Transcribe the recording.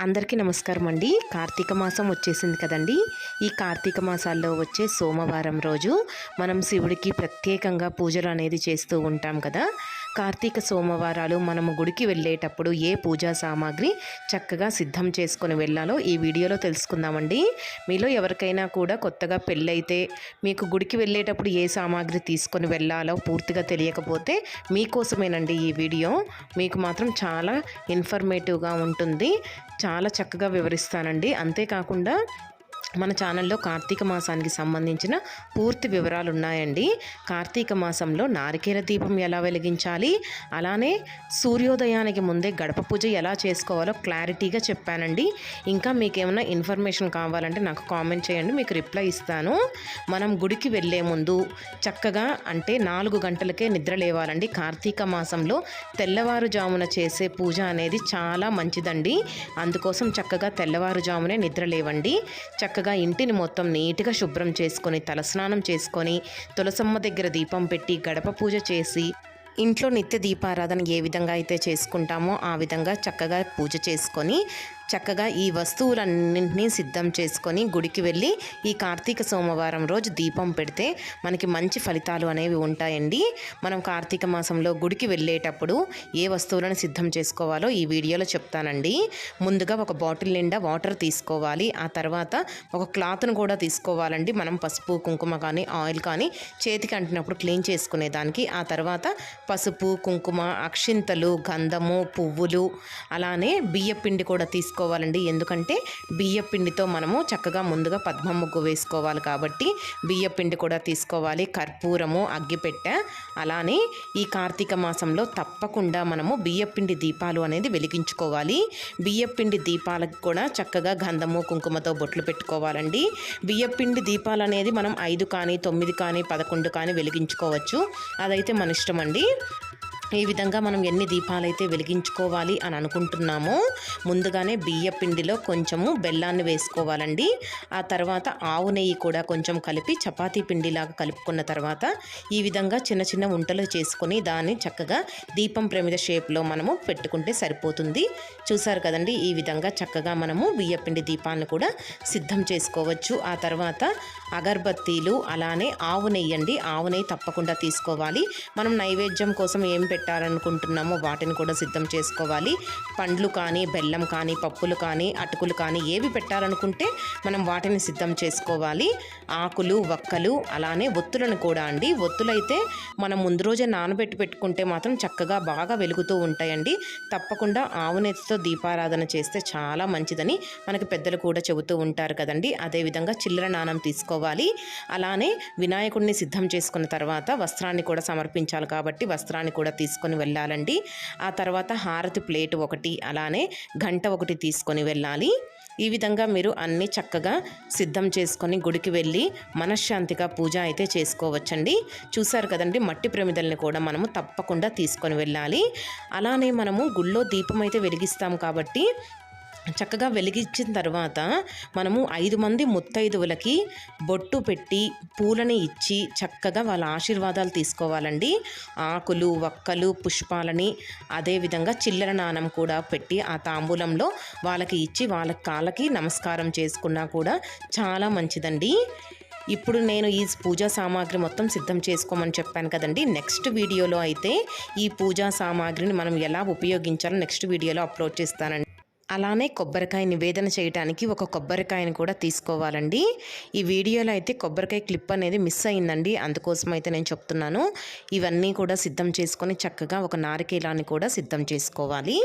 అందరికీ నమస్కారం అండి. కార్తీక మాసం వచ్చేసింది కదండి. ఈ కార్తీక మాసాల్లో వచ్చే సోమవారం రోజు మనం శివుడికి ప్రత్యేకంగా పూజలు అనేది చేస్తూ ఉంటాం కదా. కార్తీక సోమవారాలు మనము గుడికి వెళ్ళేటప్పుడు ఏ పూజా సామాగ్రి చక్కగా సిద్ధం చేసుకొని వెళ్ళాలో ఈ వీడియోలో తెలుసుకుందామండి. మీలో ఎవరికైనా కూడా కొత్తగా పెళ్ళైతే మీకు గుడికి వెళ్ళేటప్పుడు ఏ సామాగ్రి తీసుకొని వెళ్ళాలో పూర్తిగా తెలియకపోతే మీకోసమేనండి ఈ వీడియో. మీకు మాత్రం చాలా ఇన్ఫర్మేటివ్గా ఉంటుంది. చాలా చక్కగా వివరిస్తానండి. అంతేకాకుండా మన ఛానల్లో కార్తీక మాసానికి సంబంధించిన పూర్తి వివరాలు ఉన్నాయండి కార్తీక మాసంలో నారికేల దీపం ఎలా వెలిగించాలి? అలానే సూర్యోదయానికి ముందే గడప పూజ ఎలా చేసుకోవాలో క్లారిటీగా చెప్పానండి. ఇంకా మీకు ఏమైనా ఇన్ఫర్మేషన్ కావాలంటే నాకు కామెంట్ చేయండి మీకు రిప్లై ఇస్తాను. మనం గుడికి వెళ్ళే ముందు చక్కగా అంటే నాలుగు గంటలకే నిద్ర లేవాలండి. కార్తీక మాసంలో తెల్లవారుజామున చేసే పూజ అనేది చాలా మంచిదండి. అందుకోసం చక్కగా తెల్లవారుజామునే నిద్ర లేవండి. చక్కగా ఇంటిని మొత్తం నీట్గా శుభ్రం చేసుకొని తలస్నానం చేసుకొని తులసమ్మ దగ్గర దీపం పెట్టి గడప పూజ చేసి ఇంట్లో నిత్య దీపారాధన ఏ విధంగా అయితే చేసుకుంటామో ఆ విధంగా చక్కగా పూజ చేసుకొని చక్కగా ఈ వస్తువులన్నింటినీ సిద్ధం చేసుకొని గుడికి వెళ్ళి ఈ కార్తీక సోమవారం రోజు దీపం పెడితే మనకి మంచి ఫలితాలు అనేవి ఉంటాయండి. మనం కార్తీక మాసంలో గుడికి వెళ్ళేటప్పుడు ఏ వస్తువులను సిద్ధం చేసుకోవాలో ఈ వీడియోలో చెప్తానండి. ముందుగా ఒక బాటిల్ నిండా వాటర్ తీసుకోవాలి. ఆ తర్వాత ఒక క్లాత్ను కూడా తీసుకోవాలండి. మనం పసుపు కుంకుమ కానీ ఆయిల్ కానీ చేతికి అంటినప్పుడు క్లీన్ చేసుకునేదానికి ఆ తర్వాత పసుపు కుంకుమ అక్షింతలు గంధము పువ్వులు అలానే బియ్య పిండి కూడా తీసుకోవాలండి ఎందుకంటే బియ్య పిండితో మనము చక్కగా ముందుగా పద్మ ముగ్గు వేసుకోవాలి కాబట్టి బియ్య పిండి కూడా తీసుకోవాలి. కర్పూరము అగ్గిపెట్ట అలానే ఈ కార్తీక మాసంలో తప్పకుండా మనము బియ్యపిండి దీపాలు అనేది వెలిగించుకోవాలి. బియ్యపిండి దీపాలకు కూడా చక్కగా గంధము కుంకుమతో బొట్లు పెట్టుకోవాలండి. బియ్యపిండి దీపాలు అనేది మనం ఐదు కానీ తొమ్మిది కానీ పదకొండు కానీ వెలిగించుకోవచ్చు. అదైతే మన ఇష్టం అండి ఈ విధంగా మనం ఎన్ని దీపాలైతే వెలిగించుకోవాలి అని అనుకుంటున్నామో ముందుగానే బియ్య పిండిలో కొంచెము బెల్లాన్ని వేసుకోవాలండి. ఆ తర్వాత ఆవు నెయ్యి కూడా కొంచెం కలిపి చపాతీ పిండిలాగా కలుపుకున్న తర్వాత ఈ విధంగా చిన్న చిన్న వంటలు చేసుకొని దాన్ని చక్కగా దీపం ప్రమిద షేప్లో మనము పెట్టుకుంటే సరిపోతుంది. చూసారు కదండి ఈ విధంగా చక్కగా మనము బియ్యపిండి దీపాన్ని కూడా సిద్ధం చేసుకోవచ్చు. ఆ తర్వాత అగర్బత్తీలు అలానే ఆవు నెయ్యండి ఆవు నెయ్యి తప్పకుండా తీసుకోవాలి. మనం నైవేద్యం కోసం ఏం పెట్టాలనుకుంటున్నామో వాటిని కూడా సిద్ధం చేసుకోవాలి. పండ్లు కానీ బెల్లం కానీ పప్పులు కానీ అటుకులు కానీ ఏవి పెట్టాలనుకుంటే మనం వాటిని సిద్ధం చేసుకోవాలి. ఆకులు వక్కలు అలానే ఒత్తులను కూడా అండి. ఒత్తులైతే మనం ముందు రోజే నానబెట్టి పెట్టుకుంటే మాత్రం చక్కగా బాగా వెలుగుతూ ఉంటాయండి. తప్పకుండా ఆవు దీపారాధన చేస్తే చాలా మంచిదని మనకి పెద్దలు కూడా చెబుతూ ఉంటారు కదండి. అదేవిధంగా చిల్లర నాణం తీసుకోవాలి. అలానే వినాయకుడిని సిద్ధం చేసుకున్న తర్వాత వస్త్రాన్ని కూడా సమర్పించాలి కాబట్టి వస్త్రాన్ని కూడా తీసుకొని వెళ్ళాలండి. ఆ తర్వాత హారతి ప్లేట్ ఒకటి అలానే గంట ఒకటి తీసుకొని వెళ్ళాలి. ఈ విధంగా మీరు అన్నీ చక్కగా సిద్ధం చేసుకొని గుడికి వెళ్ళి మనశ్శాంతిగా పూజ అయితే చేసుకోవచ్చండి. చూసారు కదండి మట్టి ప్రమిదల్ని కూడా మనము తప్పకుండా తీసుకొని వెళ్ళాలి. అలానే మనము గుళ్ళో దీపం అయితే వెలిగిస్తాం కాబట్టి చక్కగా వెలిగించిన తర్వాత మనము ఐదు మంది ముత్తైదువులకి బొట్టు పెట్టి పూలని ఇచ్చి చక్కగా వాళ్ళ ఆశీర్వాదాలు తీసుకోవాలండి. ఆకులు వక్కలు పుష్పాలని అదేవిధంగా చిల్లర నాణం కూడా పెట్టి ఆ తాంబూలంలో వాళ్ళకి ఇచ్చి వాళ్ళ కాళ్ళకి నమస్కారం చేసుకున్నా కూడా చాలా మంచిదండి. ఇప్పుడు నేను ఈ పూజా సామాగ్రి మొత్తం సిద్ధం చేసుకోమని చెప్పాను కదండి. నెక్స్ట్ వీడియోలో అయితే ఈ పూజా సామాగ్రిని మనం ఎలా ఉపయోగించాలో నెక్స్ట్ వీడియోలో అప్లోడ్ చేస్తానండి. అలానే కొబ్బరికాయ నివేదన చేయడానికి ఒక కొబ్బరికాయని కూడా తీసుకోవాలండి. ఈ వీడియోలో అయితే కొబ్బరికాయ క్లిప్ అనేది మిస్ అయిందండి. అందుకోసం అయితే నేను చెప్తున్నాను. ఇవన్నీ కూడా సిద్ధం చేసుకొని చక్కగా ఒక నారికేలాన్ని కూడా సిద్ధం చేసుకోవాలి.